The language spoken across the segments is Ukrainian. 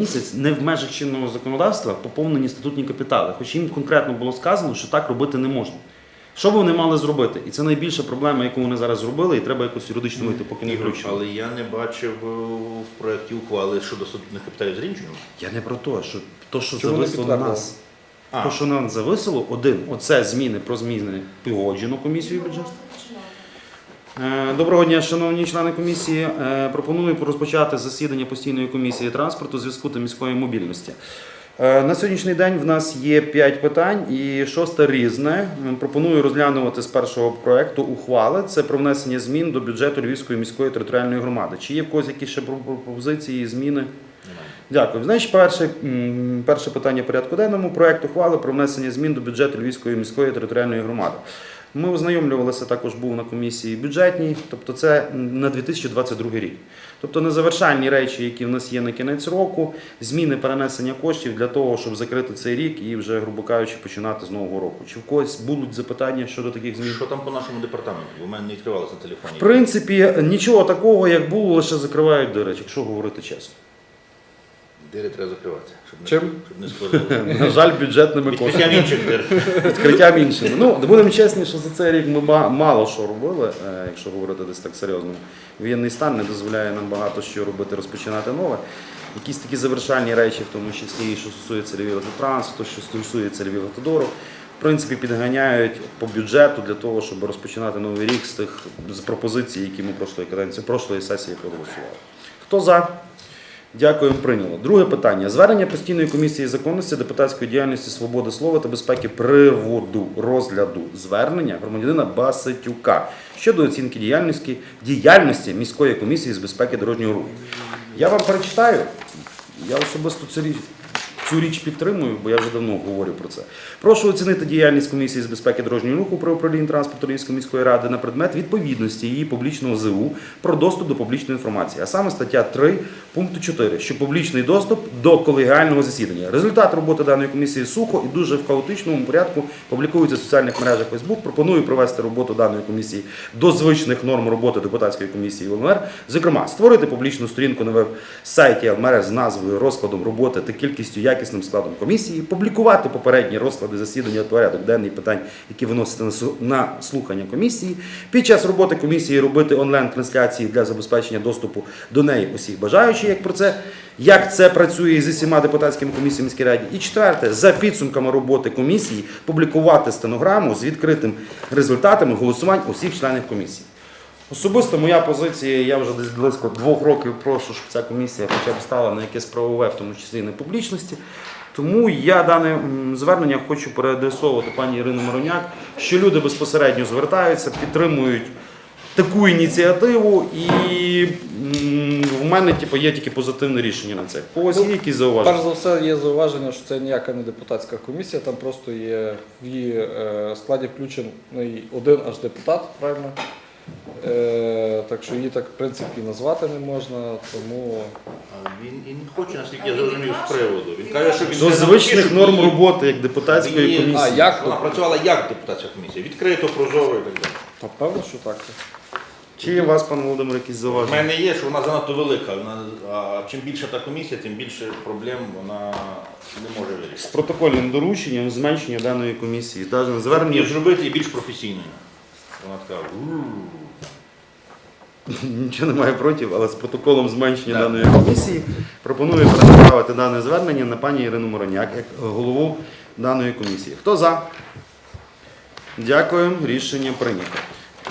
місяць не в межах чинного законодавства поповнені статутні капітали, хоч їм конкретно було сказано, що так робити не можна. Що б вони мали зробити? І це найбільша проблема, яку вони зараз зробили, і треба якось юридично вийти, поки не включено. Але я не бачив е, в проєкті ухвали щодо статутних капіталів зрінчення. Я не про те, що то, що Чому зависло на нас. А. То, що нам зависило, один, оце зміни про зміни погоджено комісією бюджету. Е, Доброго дня, шановні члени комісії. Е, Пропоную розпочати засідання постійної комісії транспорту, зв'язку та міської мобільності. Е, На сьогоднішній день в нас є 5 питань і шосте різне. Пропоную розглянути з першого проекту ухвали. Це про внесення змін до бюджету Львівської міської територіальної громади. Чи є в когось якісь ще пропозиції, зміни? Дякую. Значить, перше, перше питання порядку денному проект ухвали про внесення змін до бюджету Львівської міської територіальної громади. Ми ознайомлювалися також був на комісії бюджетній, тобто це на 2022 рік. Тобто незавершальні речі, які в нас є на кінець року, зміни перенесення коштів для того, щоб закрити цей рік і вже, грубо кажучи, починати з нового року. Чи в когось будуть запитання щодо таких змін? Що там по нашому департаменту? В мене не відкривалося на телефоні. В принципі, нічого такого, як було, лише закривають дири, якщо говорити чесно. Дири треба закривати, щоб не, Чим? щоб не складали. На жаль, бюджетними коштами. Відкриттям інших дир. відкриттям іншими. Ну, будемо чесні, що за цей рік ми ба- мало що робили, е, якщо говорити десь так серйозно. Воєнний стан не дозволяє нам багато що робити, розпочинати нове. Якісь такі завершальні речі, в тому числі, і що стосується Львів-Автотрансу, що стосується Львів-Автодору, в принципі, підганяють по бюджету для того, щоб розпочинати новий рік з тих з пропозицій, які ми прошлої каденції, прошлої сесії проголосували. Хто за? Дякуємо, прийняло. Друге питання. Звернення постійної комісії законності, депутатської діяльності, свободи слова та безпеки приводу розгляду звернення громадянина Басетюка щодо оцінки діяльності, діяльності міської комісії з безпеки дорожнього руху. Я вам перечитаю. Я особисто це цю річ підтримую, бо я вже давно говорю про це. Прошу оцінити діяльність комісії з безпеки дорожнього руху при управлінні транспорту Львівської міської ради на предмет відповідності її публічного ЗУ про доступ до публічної інформації, а саме стаття 3 пункту 4, що публічний доступ до колегіального засідання. Результат роботи даної комісії сухо і дуже в хаотичному порядку публікується в соціальних мережах Facebook. Пропоную привести роботу даної комісії до звичних норм роботи депутатської комісії ЛМР. Зокрема, створити публічну сторінку на веб-сайті ЛМР з назвою, розкладом роботи та кількістю якісним складом комісії, публікувати попередні розклади засідання порядок денний питань, які виносити на на слухання комісії. Під час роботи комісії робити онлайн-трансляції для забезпечення доступу до неї усіх бажаючих, як про це. Як це працює зі всіма депутатськими комісіями міській раді? І четверте, за підсумками роботи комісії, публікувати стенограму з відкритим результатами голосувань усіх членів комісії. Особисто моя позиція, я вже десь близько двох років прошу, щоб ця комісія хоча б стала на якесь правове, в тому числі і на публічності. Тому я дане звернення хочу переадресовувати пані Ірину Мироняк, що люди безпосередньо звертаються, підтримують таку ініціативу, і в мене типу, є тільки позитивне рішення на це. У вас є якісь зауваження? Перш за все є зауваження, що це ніяка не депутатська комісія, там просто є в її е, складі включений один аж депутат, правильно? Е, так що її так в принципі назвати не можна, тому Він і не хоче, наскільки я зрозумів, з приводу. Він каже, що він До звичних норм роботи як депутатської її- комісії. А, як? Вона працювала як депутатська комісія. Відкрито, прозоро і так далі. та певно, що так. Чи є у вас, пане Володимир, якісь У зауваження? мене є, що вона занадто велика. Вона, а чим більша та комісія, тим більше проблем вона не може З вирішити. протокольним дорученням зменшення даної комісії. Навіть на І звернення зробити її більш професійною. Вона така. «У-у-у». Нічого немає проти, але з протоколом зменшення Так. даної комісії пропоную перенаправити дане звернення на пані Ірину Мороняк як голову даної комісії. Хто за? Дякую, рішення прийнято.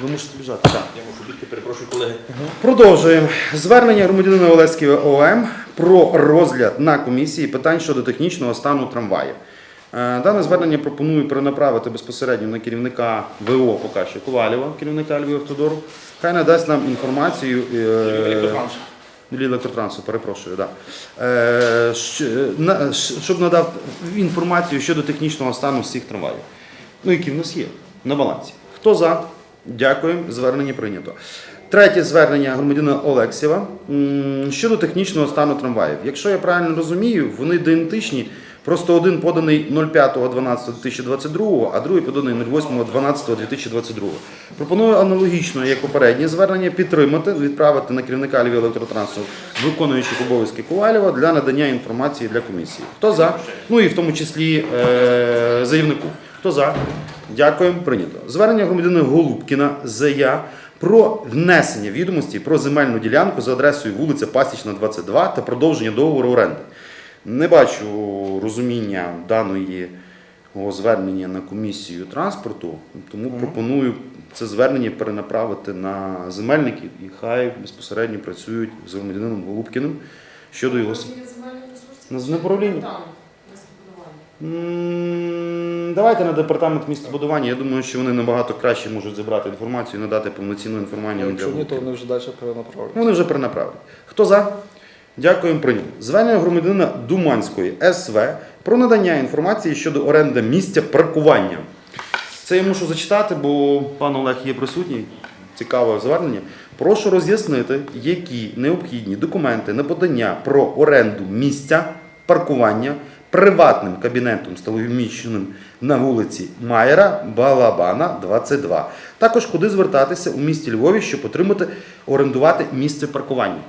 Ви мусите біжати. Так. Я мушу бігти, перепрошую, колеги. Продовжуємо. Звернення громадянина Олеської ОМ про розгляд на комісії питань щодо технічного стану трамваїв. Е, Дане звернення пропоную перенаправити безпосередньо на керівника ВО поки що Ковалєва, керівника Львівавтодору. Хай надасть нам інформацію. е, електротрансу, перепрошую, да. Е, щоб надав інформацію щодо технічного стану всіх трамваїв, ну, які в нас є на балансі. Хто за? Дякуємо, звернення прийнято. Третє звернення громадянина Олексєва щодо технічного стану трамваїв. Якщо я правильно розумію, вони ідентичні Просто один поданий 05.12.2022, а другий поданий 08.12.2022. Пропоную аналогічно, як попереднє звернення, підтримати, відправити на керівника Львів електротрансу, виконуючих обов'язки Ковалєва для надання інформації для комісії. Хто за? Ну і в тому числі е, заявнику. Хто за? Дякуємо, прийнято. Звернення громадянина Голубкіна ЗЯ про внесення відомості про земельну ділянку за адресою вулиця Пасічна, 22 та продовження договору оренди. Не бачу розуміння даної звернення на комісію транспорту, тому пропоную це звернення перенаправити на земельників і хай безпосередньо працюють з громадянином Голубкіним щодо його. Управління На? М, Давайте на департамент містобудування. Я думаю, що вони набагато краще можуть зібрати інформацію і надати повноцінну інформацію Якщо ні, то вони вже далі перенаправлять. Вони вже перенаправлені. Хто за? Дякуємо, прийнято. Звернення громадянина Думанської СВ про надання інформації щодо оренди місця паркування. Це я мушу зачитати, бо пан Олег є присутній. Цікаве звернення. Прошу роз'яснити, які необхідні документи на подання про оренду місця паркування приватним кабінетом сталоміщеним на вулиці Майера Балабана, 22. Також куди звертатися у місті Львові, щоб отримати орендувати місце паркування.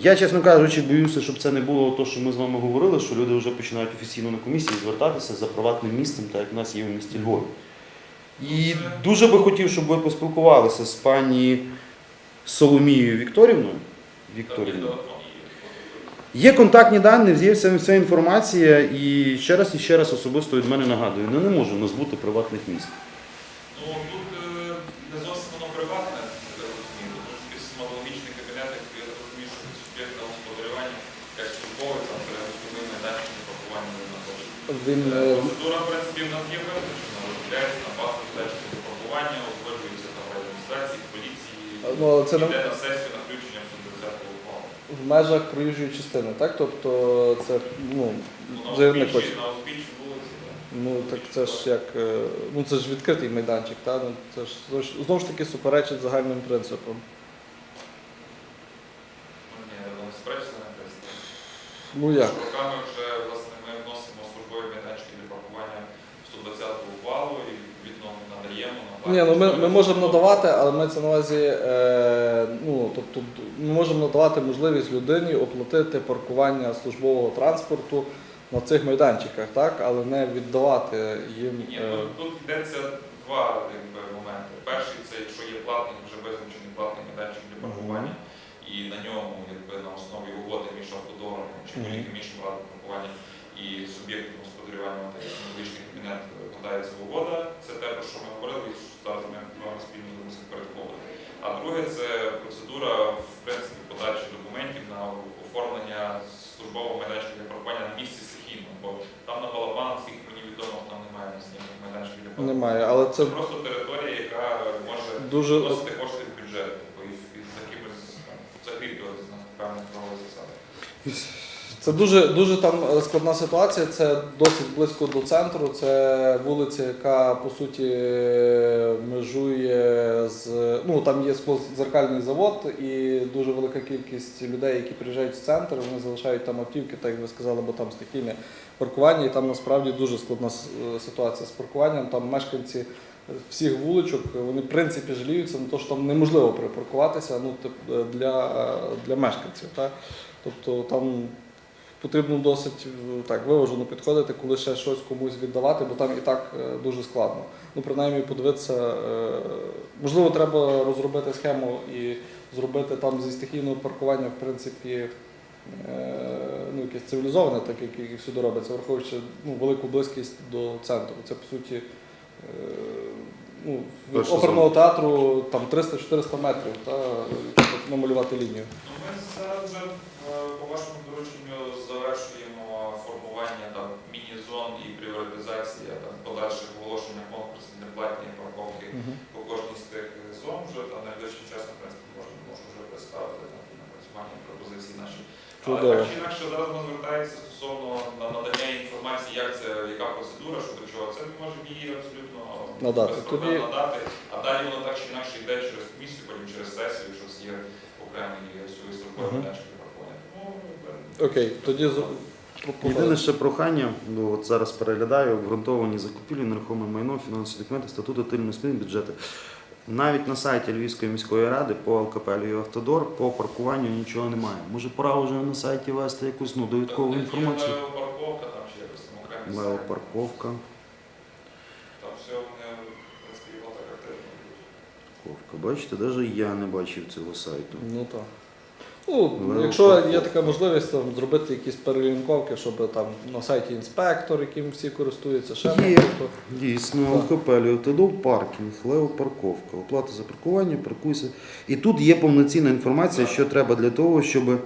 Я, чесно кажучи, боюся, щоб це не було то, що ми з вами говорили, що люди вже починають офіційно на комісії звертатися за приватним місцем, так як в нас є в місті Львові. І дуже би хотів, щоб ви поспілкувалися з пані Соломією Вікторівною. Вікторівною. Є контактні дані, є вся, інформація, і ще раз і ще раз особисто від мене нагадую, ну не може у нас бути приватних місць. Ну тут е, не зовсім воно приватне, я розумію, тому що якийсь аналогічний кабінет, як я розумію, що від суб'єкта господарювання, як службовий, там перерозумний майданчик для паркування не знаходиться. Він е, Процедура, в принципі, в нас є визначена, розробляється на паспорт для паркування, узгоджується там в адміністрації, в поліції, ну, але це не йде на сесію на включення в 130 ухвалу. в межах проїжджої частини, так? Тобто це ну, Ну, заявник хоче. на узбіччі вулиці, так. Ну так це ж як е, ну це ж відкритий майданчик, та ну це ж знову ж таки суперечить загальним принципам. Ну, ні, не сперечиться на принципі. Ну як вже власне ми вносимо службові майданчики для паркування в 120 ухвалу і відповідно надаємо на Ні, ну ми, ми можемо надавати, але ми це на увазі, е, ну тобто ми можемо надавати можливість людині оплатити паркування службового транспорту на цих майданчиках, так, але не віддавати їм. Ні, е, тут, тут йдеться два якби, моменти. Перший це якщо є платний, вже визначений платний майданчик для паркування, і на ньому якби, на основі угоди між автодором чи будь-яким іншим радом паркування і суб'єктом господарювання, так як аналогічний кабінет вкладається угода. Це те, про що ми говорили, і що зараз ми з вами спільно будемо впорядковувати. А друге це процедура в принципі подачі документів на оформлення службового майданчика для паркування на місці стихійно, бо там на балабанах, скільки мені відомо, там немає ніяких майданчиків для паркування. Немає, але Це це просто територія, яка може дуже вносити кошти в бюджет, типу, і за якимось закріплюватися на певних правових засадах. Це дуже, дуже там складна ситуація. Це досить близько до центру. Це вулиця, яка по суті межує з ну там є склозеркальний завод, і дуже велика кількість людей, які приїжджають в центр. Вони залишають там автівки, так як ви сказали, бо там стихійне паркування, і там насправді дуже складна е, ситуація з паркуванням. Там мешканці всіх вуличок вони в принципі жаліються на те, що там неможливо припаркуватися. Ну е, для, е, для мешканців. Так? Тобто там потрібно досить е, так виважено підходити, коли ще щось комусь віддавати, бо там і так е, дуже складно. Ну, принаймні, подивитися, е, можливо, треба розробити схему і зробити там зі стихійного паркування, в принципі, ну, якесь цивілізоване, так як і всюди робиться, враховуючи ну, велику близькість до центру. Це по суті. Ну, від оперного театру там 300-400 метрів та намалювати лінію. Ну, ми зараз вже е, по вашому дорученню завершуємо формування там міні-зон і пріоритизація там подальших оголошення конкурсів для платні парковки по кожній з тих зон. Вже там найближчим часом, в принципі, можна, можна вже представити там напрацювання пропозиції наші. Але так чи інакше зараз ми звертається стосовно на- надання інформації, як це, яка процедура, що до чого. Це ми можемо її абсолютно Надати. без проблем надати. А далі воно так чи інакше йде через комісію, потім через сесію, якщо є Тому Окей, тоді з- Єдине ще прохання, ну от зараз переглядаю, обґрунтовані закупівлі, нерухоме майно, фінансові документи, статути тильної спільні бюджети. Навіть на сайті Львівської міської ради по ЛКП «Львів Автодор по паркуванню нічого немає. Може, пора вже на сайті вести якусь ну, довідкову інформацію. Парковка там чи якось там окремі Лео сайти. Там все вони, в принципі, його так активно. Парковка. Бачите, навіть я не бачив цього сайту. Ну так. Ну, якщо є така можливість там, зробити якісь перелінковки, щоб там на сайті інспектор, яким всі користуються, ще Є. то Дійсно. ЛКП «Львів паркінг, Лео парковка, оплата за паркування, паркуйся. І тут є повноцінна інформація, що треба для того, щоб Так,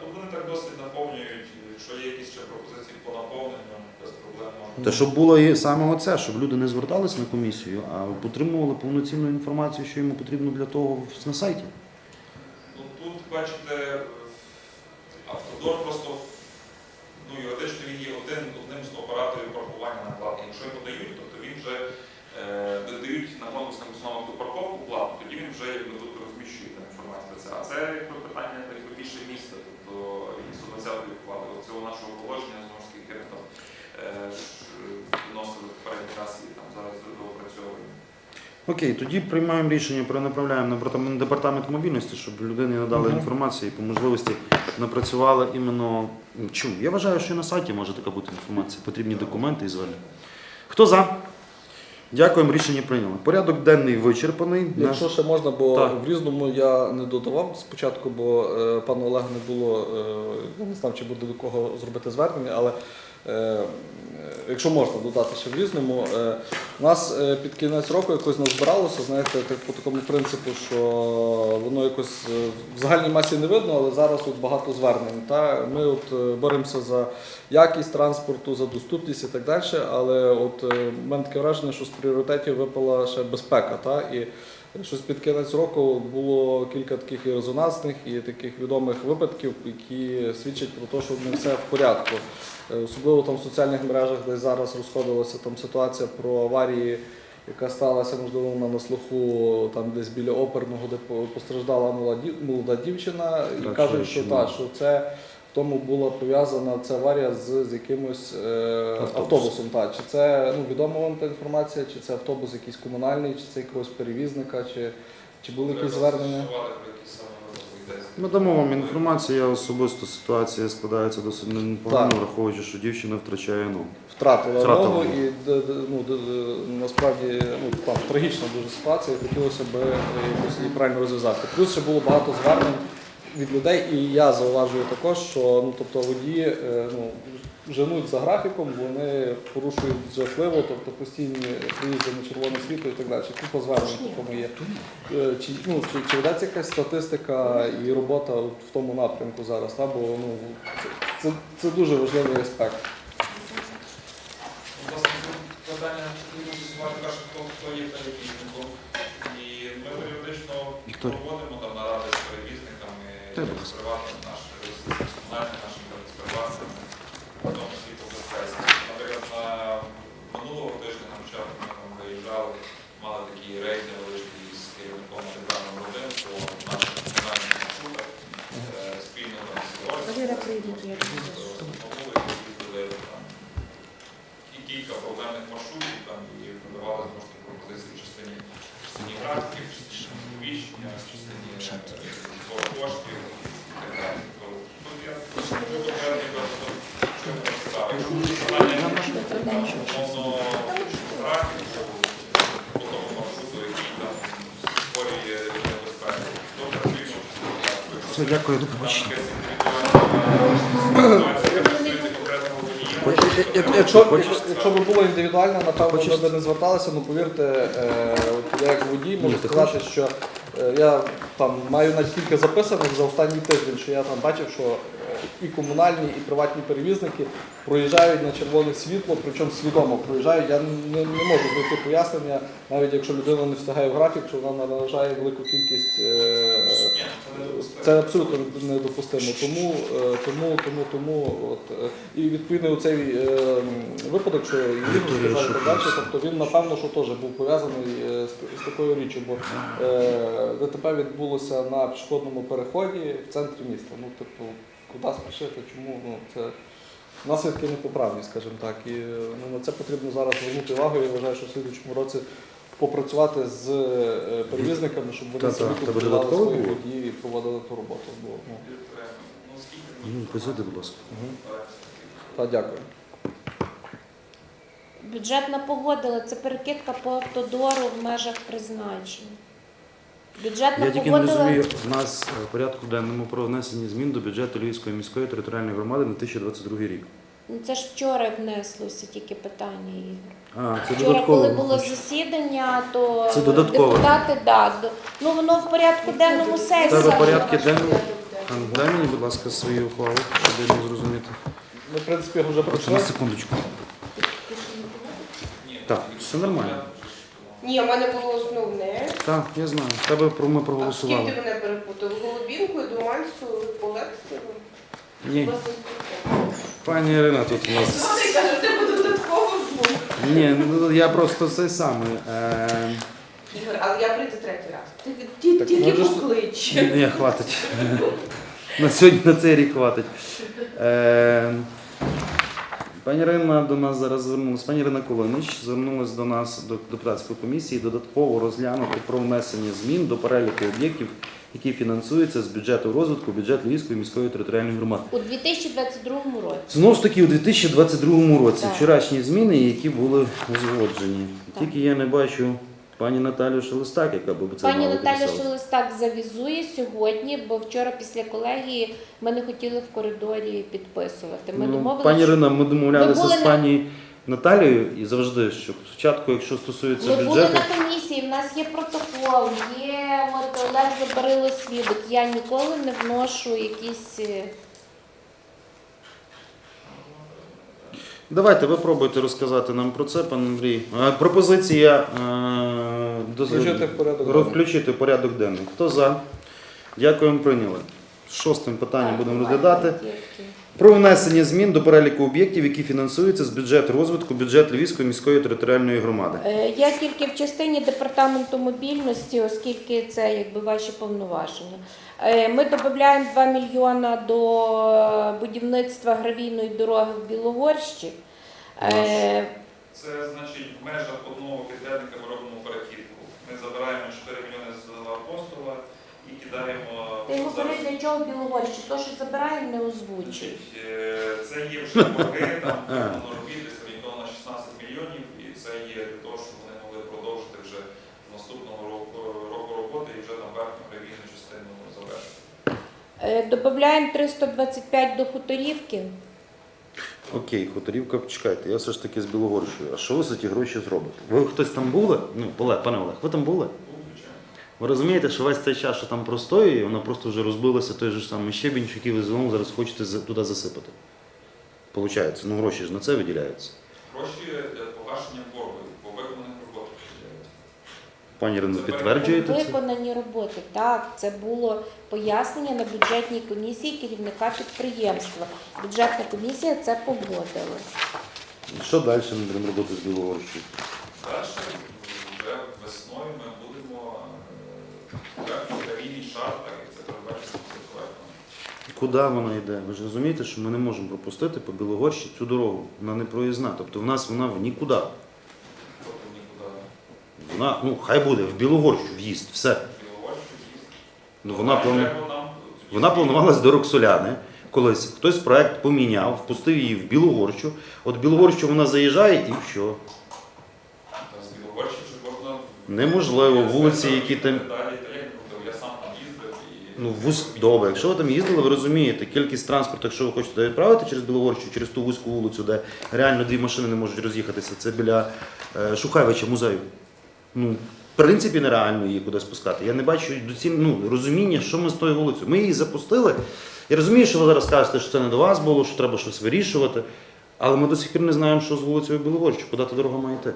тут вони так досить наповнюють, якщо є якісь ще пропозиції по наповненню, без проблем. Та щоб було і саме оце, щоб люди не звертались на комісію, а отримували повноцінну інформацію, що йому потрібно для того на сайті. Ну тут бачите, автодор просто ну, юридично він є один, одним з операторів паркування на платні. Якщо його дають, тобто він вже е, дають на конкурсних основах ту парковку платну, тоді він вже розміщує інформацію про це. А це якби питання якби, більше міста, тобто і 120 вкладу. Цього нашого положення знову ж таки яке ми там е, ж, е, вносили в попередній раз і там зараз доопрацьовуємо. Окей, тоді приймаємо рішення, перенаправляємо на департамент- мобільності, щоб людині надали Мгм. інформацію і по можливості напрацювали іменно. Чому? Я вважаю, що і на сайті може така бути інформація. Потрібні документи і звернення. Хто за? Дякуємо, рішення прийняли. Порядок денний вичерпаний. Якщо ще можна, бо Так. в різному я не додавав спочатку, бо е, пана Олега не було, е, я не знав, чи буде до кого зробити звернення, але е, якщо можна додати ще в різному, е, у нас е, під кінець року якось назбиралося, знаєте, так, по такому принципу, що воно якось е, в загальній масі не видно, але зараз от багато звернень. Та? Ми от боремося за якість транспорту, за доступність і так далі. Але от в мене таке враження, що з пріоритетів випала ще безпека. Та? І щось під кінець року було кілька таких і резонансних і таких відомих випадків, які свідчать про те, що не все в порядку. Е, Особливо там в соціальних мережах, де зараз розходилася там ситуація про аварії. Яка сталася, можливо, вона на слуху там десь біля оперного, де по- постраждала молода, молода дівчина, і кажуть, що та, що це тому була пов'язана ця аварія з, з якимось е, Автобусом. автобусом. Та. Чи це ну, відома вам та інформація, чи це автобус якийсь комунальний, чи це якогось перевізника, чи, чи були якісь звернення? Ми дамо вам інформацію, я особисто ситуація складається досить непогано, враховуючи, що дівчина втрачає ногу. Втратила, Втратила ногу і ну, насправді ну, там трагічна дуже ситуація, і хотілося б е, якось її правильно розв'язати. Плюс ще було багато звернень від людей, і я зауважую також, що ну, тобто водії е, ну, женуть за графіком, вони порушують жахливо, тобто постійні приїзди на червоне світло і так далі. Купа звернень в такому є. Е, Чи, ну, чи, чи ведеться якась статистика і робота в тому напрямку зараз? Та? Бо ну, це, це, це дуже важливий аспект. Питання потрібно з'ясувати перше, хто, хто є перевізником. І ми періодично проводимо безпеці. Наприклад, минулого тижня на початку ми там виїжджали, мали такі рейди невеличкі з керівником державного родин по наших маршрутах, е, спільно там з і кілька проблемних маршрутів там і надавали знову ж таки пропозиції в частині частині графіків, в коштів дякую, до побачення. Якщо, якщо, якщо б було індивідуально, напевно, ми б не зверталися, ну повірте, е, от я як водій можу ти сказати, що е, я там маю настільки записаних за останній тиждень, що я там бачив, що і комунальні, і приватні перевізники проїжджають на червоне світло, причому свідомо проїжджають. Я не, не можу знайти пояснення, навіть якщо людина не встигає в графік, що вона наражає велику кількість. е, це абсолютно недопустимо. Тому, е, тому, тому, тому, от, е, і відповідно цей випадок, що Ігор сказав далі, тобто він напевно, що теж був пов'язаний з, з такою річчю, бо ДТП відбулося на пішохідному переході в центрі міста. Ну, типу, куди спішити, чому? Ну, це наслідки непоправні, скажімо так. І ну, на це потрібно зараз звернути увагу. Я вважаю, що в слідчому році попрацювати з е, перевізниками, щоб вони Та-та, контролювали свої водії і проводили ту роботу. Бо, ну, Ну, Ну, будь ласка. мгм. Та дякую. Бюджетна погодила, це перекидка по автодору в межах призначень. Бюджетна Я тільки не погодила. розумію, в нас е, в порядку денному про внесення змін до бюджету Львівської міської територіальної громади на 2022 рік. Ну, Це ж вчора внеслося тільки питання Ігор. А, це Вчора, додатково. коли було засідання, то Це додатково. депутати да, до- ну воно в порядку денному сесії. Тебе порядки денного. А, Дай мені, будь ласка, свою ухвалу, щоб я міг зрозуміти. Ми, в принципі, вже Просто пройшли. на секундочку. Так, все нормально. Ні, у мене було основне. Так, я знаю. Тебе про ми А з ким проголосували. ти мене перепутав? Голубінкою, Думанською, Олексією? Ні, пані Ірина тут у нас. Ну, ти кажеш, тебе додатково звук. Ні, ну я просто це саме. Е... Ігор, але я прийду третій раз. Ти, ти Так, тільки можеш- поклич. Ні, хватить. На сьогодні на цей рік хватить. Е, Пані Ірина до нас зараз звернулася. Пані Ірина Колонич звернулася до нас до депутатської комісії додатково розглянути про внесення змін до переліку об'єктів, які фінансуються з бюджету розвитку бюджету Львівської міської територіальної громади. У 2022 році. Знову ж таки, у 2022 році Так. вчорашні зміни, які були узгоджені. Так. Tільки я не бачу пані Наталю Шелестак, яка би це Пані мала Наталя підписалась. Шелестак завізує сьогодні, бо вчора після колегії ми не хотіли в коридорі підписувати. Ми Ну, домовилися. пані Ірина, ми домовлялися Ми були з на- пані Наталією і завжди, що спочатку, якщо стосується Ми були бюджету, на комісії, в нас є протокол, є от Олег Забарило свідок. Я ніколи не вношу якісь. е, давайте ви пробуйте розказати нам про це, пан Андрій. Е, Пропозиція е, Включити в порядок денний. включити в порядок денний. Хто за? Дякуємо, прийняли. Шостим питанням будемо розглядати. Про внесення змін до переліку об'єктів, які фінансуються з бюджету розвитку бюджет Львівської міської територіальної громади. Е, Я тільки в частині департаменту мобільності, оскільки це якби ваші повноваження. Е, Ми додаємо 2 мільйона до будівництва гравійної дороги в Білогорщі. Е, Це значить в межах одного підрядника ми робимо перекидку. Ми забираємо 4 мільйони з апостола і кидаємо Ти йому зараз. для чого Білогорщі? То, що забираємо, не озвучуй. Е, Це є вже борги, там воно робити орієнтовно на 16 мільйонів, і це є для того, щоб вони могли продовжити вже з наступного року, року роботи і вже на верхню ревізну частину завершити. Е, Додаємо 325 до хуторівки. Окей, хуторівка, почекайте, я все ж таки з Білогорщою. А що ви за ті гроші зробите? Ви хтось там були? Ну, Олег, пане Олег, ви там були? Ви розумієте, що весь цей час, що там простоює, вона просто вже розбилася той же самий щебінь, який ви знову зараз хочете туди засипати. Получається, ну гроші ж на це виділяються. Гроші для погашення Пані Ірино, підтверджуєте це? Виконані роботи. Так, це було пояснення на бюджетній комісії керівника підприємства. Бюджетна комісія це погодила. Що далі ми будемо робити з Білогорщою? Далі вже весною ми будемо е, верхній гравійний шар, це проектом. Куди вона йде? Ви ж розумієте, що ми не можемо пропустити по Білогорщі цю дорогу. Вона не проїзна. Тобто в нас вона в нікуди. Тобто Вона, ну, хай буде, в Білогорщу в'їзд, все. Ну, вона, плану... Вона планувалась до Роксоляни. Колись хтось проект поміняв, впустив її в Білогорщу. От в Білогорщу вона заїжджає і що? Неможливо, вулиці, які там- і... Ну, вуз... Добре, якщо ви там їздили, ви розумієте, кількість транспорту, якщо ви хочете відправити через Білогорщу, через ту вузьку вулицю, де реально дві машини не можуть роз'їхатися, це біля е, Шухевича музею. Ну, в принципі, нереально її куди спускати. Я не бачу доціль... ну, розуміння, що ми з тою вулицею. Ми її запустили. Я розумію, що ви зараз кажете, що це не до вас було, що треба щось вирішувати. Але ми до сих пір не знаємо, що з вулицею Білогорщу, куди та дорога має йти.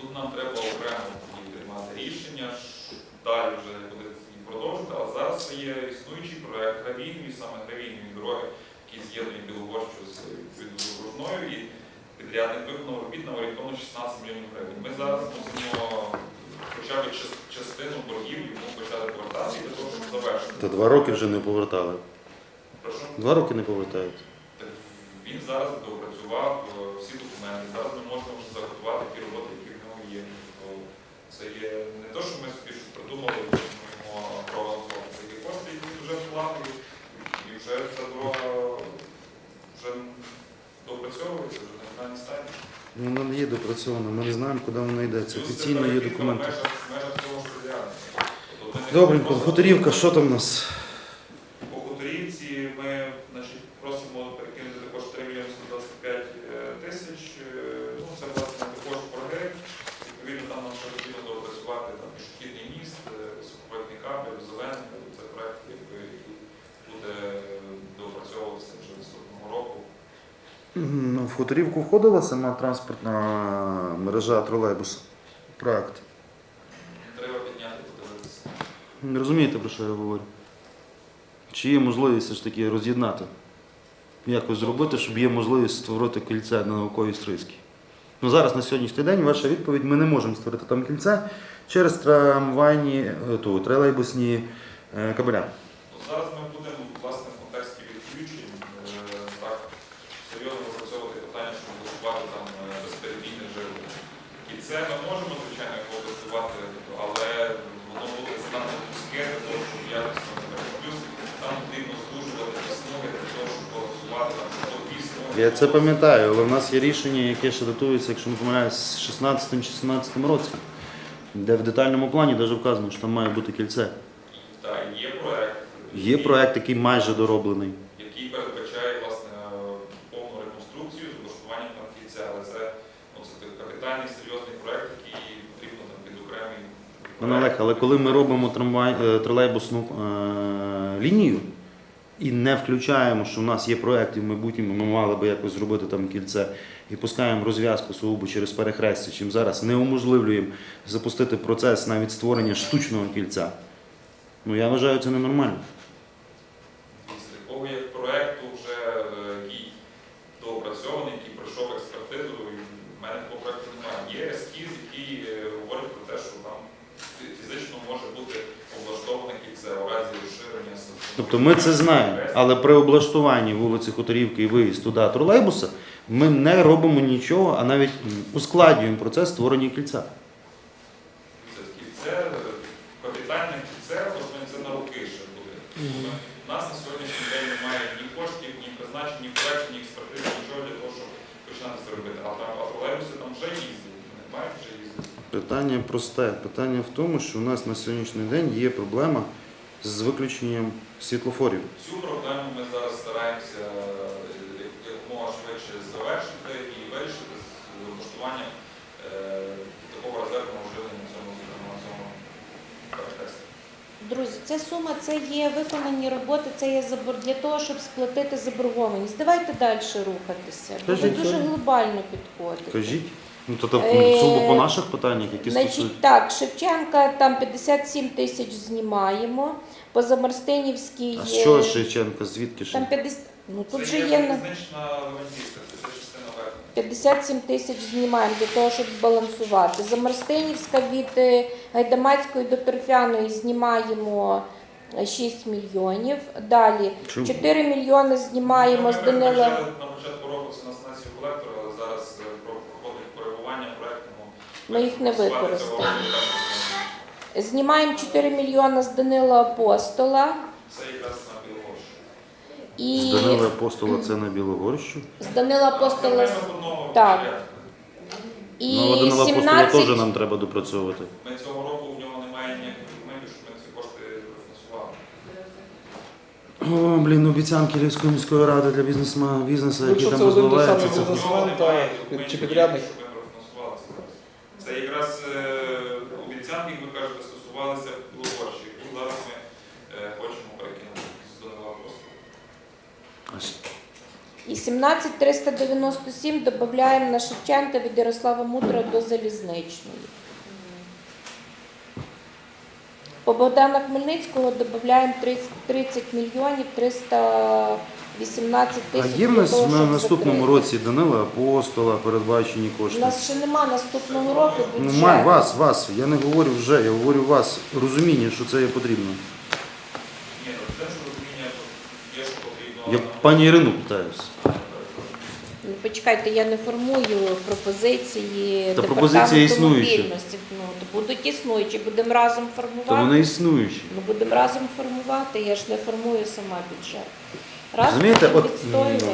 Тут нам треба окремо приймати рішення, що далі вже буде продовжити, але зараз є існуючий проект гравійної, саме гравійної дороги, який з'єднує Білогорщу з окружною, і підрядник виконав робіт на орієнтовно 16 мільйонів гривень. Ми зараз мусимо хоча б частину боргів йому почати повертати для того, щоб завершити. Та два роки вже не повертали. Прошу. Два роки не повертають. Він зараз допрацював е, всі документи. Зараз ми можемо вже заготувати ті роботи, які в нього є. Це є не те, що ми собі щось придумали, і проголосувати. Це є кошти, які вже вкладені, і вже ця дорога вже допрацьовується, вже Ну, Вона не є допрацьована, ми не знаємо, куди вона йде. Це офіційно є документи. Тобто Добренько, Хуторівка, що там у нас? По Хуторівці ми значить, просимо перекинути також 3 мільйони 125 тисяч. Е, Ну, це власне також прогрес. Відповідно, там нам ще потрібно допрацювати там, пішохідний міст, е, високовольтний кабель, зелений. Тобто Це проект, якби, який буде доопрацьовуватися вже наступного року. Ну, В Хуторівку входила сама транспортна мережа тролейбус. Проект. Треба підняти, подивитися. Не розумієте, про що я говорю? Чи є можливість все ж таки роз'єднати? Якось зробити, щоб є можливість створити кільце на науковій стрийській. Ну зараз на сьогоднішній день ваша відповідь, ми не можемо створити там кільце через трамвайні, е, ту, тролейбусні е, кабеля. Ну, Зараз ми будемо власне в контексті відключень е, так серйозно опрацьовувати питання, щоб влаштувати там е, безперебійне живлення. І це ми можемо, звичайно, його але воно буде занадто вузьке для того, щоб якісно робити. Плюс там потрібно звужувати ті смуги для того, щоб що дві смуги. Я це пам'ятаю, але в нас є рішення, яке ще датується, якщо не помиляюсь, з 16 чи 17 році, де в детальному плані навіть вказано, що там має бути кільце. Так, є проект. Є проект, який майже дороблений. який передбачає власне повну реконструкцію з облаштуванням там кільця, але це, ну, це такий капітальний серйозний проект, який потрібно там під окремий. Пане Олег, але коли ми робимо е, тролейбусну е, лінію і не включаємо, що в нас є проєкт, і в майбутньому ми мали би якось зробити там кільце, і пускаємо розв'язку сугубо через перехрестя, чим зараз не уможливлюємо запустити процес навіть створення штучного кільця. Ну я вважаю це ненормально. З такого як проекту вже е, який доопрацьований, який пройшов експертизу, і в мене такого проекту немає. Є ескіз, який е, говорить про те, що там фі- фізично може бути облаштоване кільце у разі розширення. с- Тобто ми це знаємо, але при облаштуванні вулиці Хуторівки і виїзд туди тролейбуса ми не робимо нічого, а навіть ускладнюємо процес створення кільця. Це кільце, капітальне кільце, тобто це на роки ще буде. У нас на сьогоднішній день немає ні коштів, ні призначень, ні проєктів, ні експертизи, нічого для того, щоб починати це робити. А там тролейбуси там вже їздять, мають вже їздити. Питання просте. Питання в тому, що у нас на сьогоднішній день є проблема з виключенням світлофорів. Цю проблему ми зараз стараємося е, якомога швидше завершити і вирішити з облаштуванням е, такого резервного живлення на цьому на цьому. Друзі, ця сума це є виконані роботи, це є забор для того, щоб сплатити заборгованість. Давайте далі рухатися. Бо ви дуже глобально підходите. Кажіть. Ну то так Е, по наших питаннях, які Значить, стосуються. так, Шевченка там 57 тисяч знімаємо. По Замарстинівській А що Шевченка? Звідки там ще? 50, ну тут же є на Левантівська, це ця частина верхня. 57 тисяч знімаємо для того, щоб збалансувати. Замарстинівська від е, Гайдамацької до Торфяної знімаємо е, 6 мільйонів. Далі Чому? 4 мільйони знімаємо з Ми Данила. На початку року це на станцію колектора, Ми їх не використали. зможемо. Знімаємо 4 мільйони з Данила Апостола. Це якраз на Білогорщу. І З Данила Апостола це на Білогорщу. з Данила Апостола так. і Ну, Данила Апостола теж нам треба допрацьовувати. Ми цього року в нього немає ніяких документів, щоб ми ці кошти профінансували. О, блін, обіцянки Львівської міської ради для бізнесма, бізнесу, Ну, які там це один той самий Це... Бізнесмен та чи підрядник? щоб ми профінансували це зараз. Це якраз е, обіцянки, як ви кажете, стосувалися Білогорщі, яку зараз ми е, хочемо перекинути з Апостола. І 17397 додаємо на Шевченка від Ярослава Мудра до Залізничної. По Богдана Хмельницького додаємо 30, 30 мільйонів 318 А тисяч. є в нас того, на наступному закрити. році Данила Апостола передбачені кошти? У нас ще нема наступного року Ну, май, вас, вас. Я не говорю вже, я говорю вас. Розуміння, що це є потрібно. Ні, ну те, що розуміння є, що потрібно. Я пані Ірину питаюся. Почекайте, я не формую пропозиції Та департаменту існуючі. мобільності. Ну, то будуть існуючі, будемо разом То формувати. вони існуючі. Ну, будемо разом формувати, я ж не формую сама бюджет. Разом Розумієте, от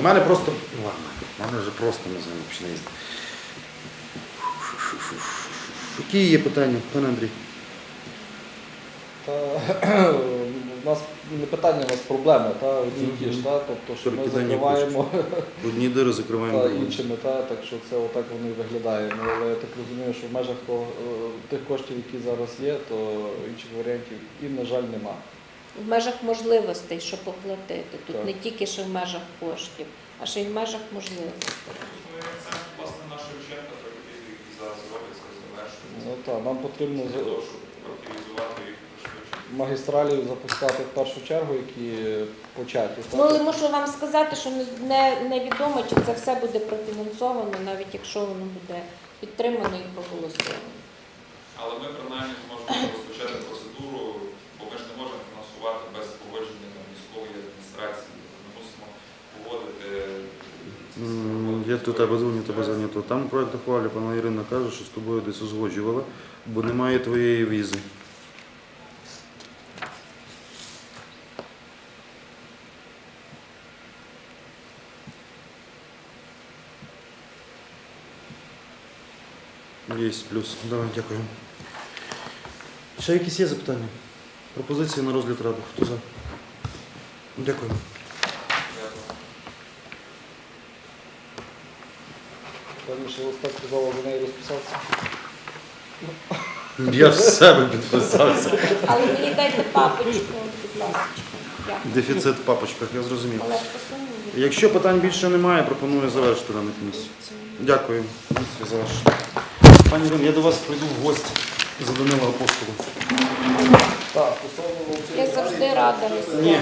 в мене просто. ну, Ладно, в мене вже просто не знаю, їздити. Які є питання, пане Андрій? Та, у нас не питання, у нас проблеми, та, одні ті ж, та, тобто, що ми Перекидання закриваємо Одні дири закриваємо. та, другі. іншими, та, так що це отак воно і виглядає. Ну, але я так розумію, що в межах того, е, тих коштів, які зараз є, то інших варіантів і, на жаль, нема. В межах можливостей, що поплатити. Тут Так. не тільки що в межах коштів, а ще й в межах можливостей. Акцент, власне, на Шевченка, той які зараз робиться, завершується. Ну, та, нам потрібно Для з- того, щоб активізувати їх. Магістралів запускати в першу чергу, які початі. Ну, але мушу вам сказати, що не, не, невідомо, чи це все буде профінансовано, навіть якщо воно буде підтримано і проголосовано. Але ми принаймні зможемо розпочати процедуру, бо ми ж не можемо фінансувати без погодження там, міської адміністрації. Ми мусимо погодити. Я тут тебе дзвоню, тебе зайнято. Там проєкт ухвалі, пана Ірина каже, що з тобою десь узгоджували, бо немає твоєї візи. Є плюс. Давай, дякую. Ще якісь є запитання? Пропозиції на розгляд ради. Хто за? Дякую. Дякую. Раніше Остап казала за неї розписатися. Я ж себе підписався. Але мені дайте папочку, будь ласка. Дефіцит в папочках, я зрозумів. Якщо питань більше немає, пропоную завершити дану комісію. Дякую. Комісію завершено. Пані Ірина, я до вас прийду в гості за Данила Апостолом. Так, Я завжди рада. Ні.